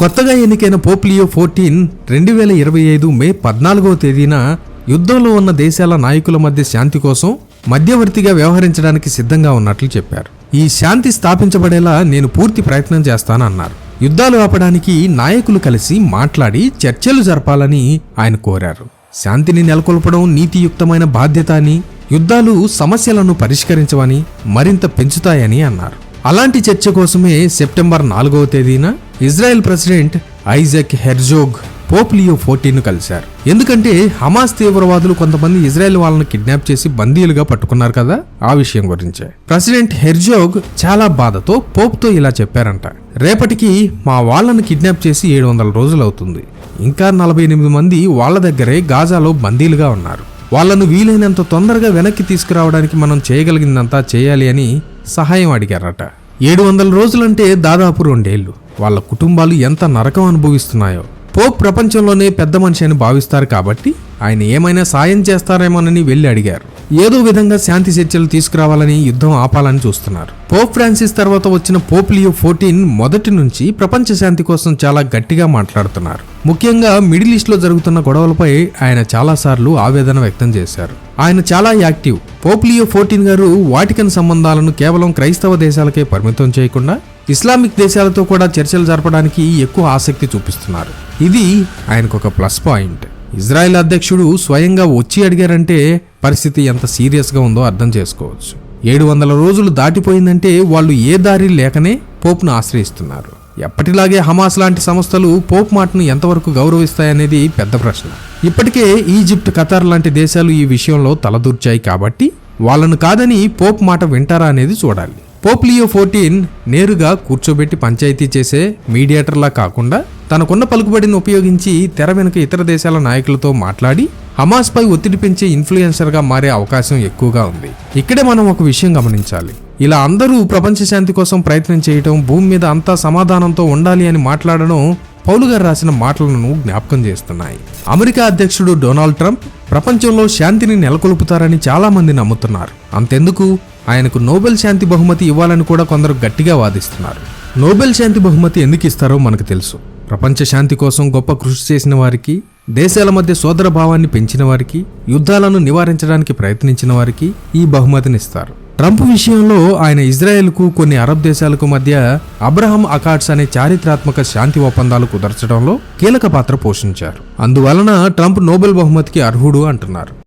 కొత్తగా ఎన్నికైన పోప్లియో ఫోర్టీన్ రెండు వేల ఇరవై ఐదు మే పద్నాలుగవ తేదీన యుద్ధంలో ఉన్న దేశాల నాయకుల మధ్య శాంతి కోసం మధ్యవర్తిగా వ్యవహరించడానికి సిద్ధంగా ఉన్నట్లు చెప్పారు. ఈ శాంతి స్థాపించబడేలా నేను పూర్తి ప్రయత్నం చేస్తానన్నారు. యుద్ధాలు ఆపడానికి నాయకులు కలిసి మాట్లాడి చర్చలు జరపాలని ఆయన కోరారు. శాంతిని నెలకొల్పడం నీతియుక్తమైన బాధ్యత అని యుద్ధాలు సమస్యలను పరిష్కరించవని మరింత పెంచుతాయని అన్నారు. అలాంటి చర్చ కోసమే సెప్టెంబర్ నాలుగవ తేదీన Israel president Isaac Herzog Pope Leo fourteen కలిశారు. ఎందుకంటే హమాస్ తీవ్రవాదులు కొంతమంది ఇజ్రాయెల్ వాళ్ళను కిడ్నాప్ చేసి బందీలుగా పట్టుకున్నారు కదా? ఆ విషయం గురించే. ప్రెసిడెంట్ హెర్జోగ్ చాలా బాధతో పోప్తో ఇలా చెప్పారంట. రేపటికి మా వాళ్ళను కిడ్నాప్ చేసి ఏడు వందల రోజులు అవుతుంది ఇంకా నలభై ఎనిమిది మంది వాళ్ళ దగ్గరే గాజాలో బందీలుగా ఉన్నారు. వాళ్ళను వీలైనంత తొందరగా వెనక్కి తీసుకురావడానికి మనం చేయగలిగిందంతా చేయాలి అని సహాయం అడిగారట. ఏడు వందల రోజులంటే దాదాపు రెండేళ్ళు వాళ్ళ కుటుంబాలు ఎంత నరకం అనుభవిస్తున్నాయో. పోప్ ప్రపంచంలోనే పెద్ద మనిషి అని భావిస్తారు కాబట్టి ఆయన ఏమైనా సాయం చేస్తారేమోనని వెళ్ళి అడిగారు. ఏదో విధంగా శాంతి చర్చలు తీసుకురావాలని యుద్ధం ఆపాలని చూస్తున్నారు. పోప్ ఫ్రాన్సిస్ తర్వాత వచ్చిన పోప్ లియో ఫోర్టీన్ మొదటి నుంచి ప్రపంచ శాంతి కోసం చాలా గట్టిగా మాట్లాడుతున్నారు. ముఖ్యంగా మిడిల్ ఈస్ట్లో జరుగుతున్న గొడవలపై ఆయన చాలాసార్లు ఆవేదన వ్యక్తం చేశారు. ఆయన చాలా యాక్టివ్. పోప్ లియో ఫోర్టీన్ గారు వాటికన్ సంబంధాలను కేవలం క్రైస్తవ దేశాలకే పరిమితం చేయకుండా ఇస్లామిక్ దేశాలతో కూడా చర్చలు జరపడానికి ఎక్కువ ఆసక్తి చూపిస్తున్నారు. ఇది ఆయనకు ఒక ప్లస్ పాయింట్. ఇజ్రాయెల్ అధ్యక్షుడు స్వయంగా వచ్చి అడిగారంటే పరిస్థితి ఎంత సీరియస్గా ఉందో అర్థం చేసుకోవచ్చు. ఏడు వందల రోజులు దాటిపోయిందంటే వాళ్ళు ఏ దారి లేకనే పోప్ను ఆశ్రయిస్తున్నారు. ఎప్పటిలాగే హమాస్ లాంటి సంస్థలు పోప్ మాటను ఎంతవరకు గౌరవిస్తాయనేది పెద్ద ప్రశ్న. ఇప్పటికే ఈజిప్ట్ ఖతార్ లాంటి దేశాలు ఈ విషయంలో తలదూర్చాయి కాబట్టి వాళ్ళను కాదని పోప్ మాట వింటారా అనేది చూడాలి. పోప్లియో ఫోర్టీన్ నేరుగా కూర్చోబెట్టి పంచాయతీ చేసే మీడియేటర్లా కాకుండా తనకున్న పలుకుబడిని ఉపయోగించి తెర వెనుక ఇతర దేశాల నాయకులతో మాట్లాడి హమాస్ పై ఒత్తిడి పెంచే ఇన్ఫ్లుయెన్సర్గా మారే అవకాశం ఎక్కువగా ఉంది. ఇక్కడే మనం ఒక విషయం గమనించాలి. ఇలా అందరూ ప్రపంచ శాంతి కోసం ప్రయత్నం చేయటం భూమి మీద అంతా సమాధానంతో ఉండాలి అని మాట్లాడడం పౌలు గారు రాసిన మాటలను జ్ఞాపకం చేస్తున్నాయి. అమెరికా అధ్యక్షుడు డొనాల్డ్ ట్రంప్ ప్రపంచంలో శాంతిని నెలకొల్పుతారని చాలా మంది నమ్ముతున్నారు. అంతెందుకు? ఆయనకు నోబెల్ శాంతి బహుమతి ఇవ్వాలని కూడా కొందరు గట్టిగా వాదిస్తున్నారు. నోబెల్ శాంతి బహుమతి ఎందుకు ఇస్తారో మనకు తెలుసు. ప్రపంచ శాంతి కోసం గొప్ప కృషి చేసిన వారికి దేశాల మధ్య సోదర భావాన్ని పెంచిన వారికి యుద్ధాలను నివారించడానికి ప్రయత్నించిన వారికి ఈ బహుమతినిస్తారు ట్రంప్ విషయంలో ఆయన ఇజ్రాయెల్కు కొన్ని అరబ్ దేశాలకు మధ్య అబ్రహం అకాడ్స్ అనే చారిత్రాత్మక శాంతి ఒప్పందాలు కుదర్చడంలో కీలక పాత్ర పోషించారు. అందువలన ట్రంప్ నోబెల్ బహుమతికి అర్హుడు అంటున్నారు.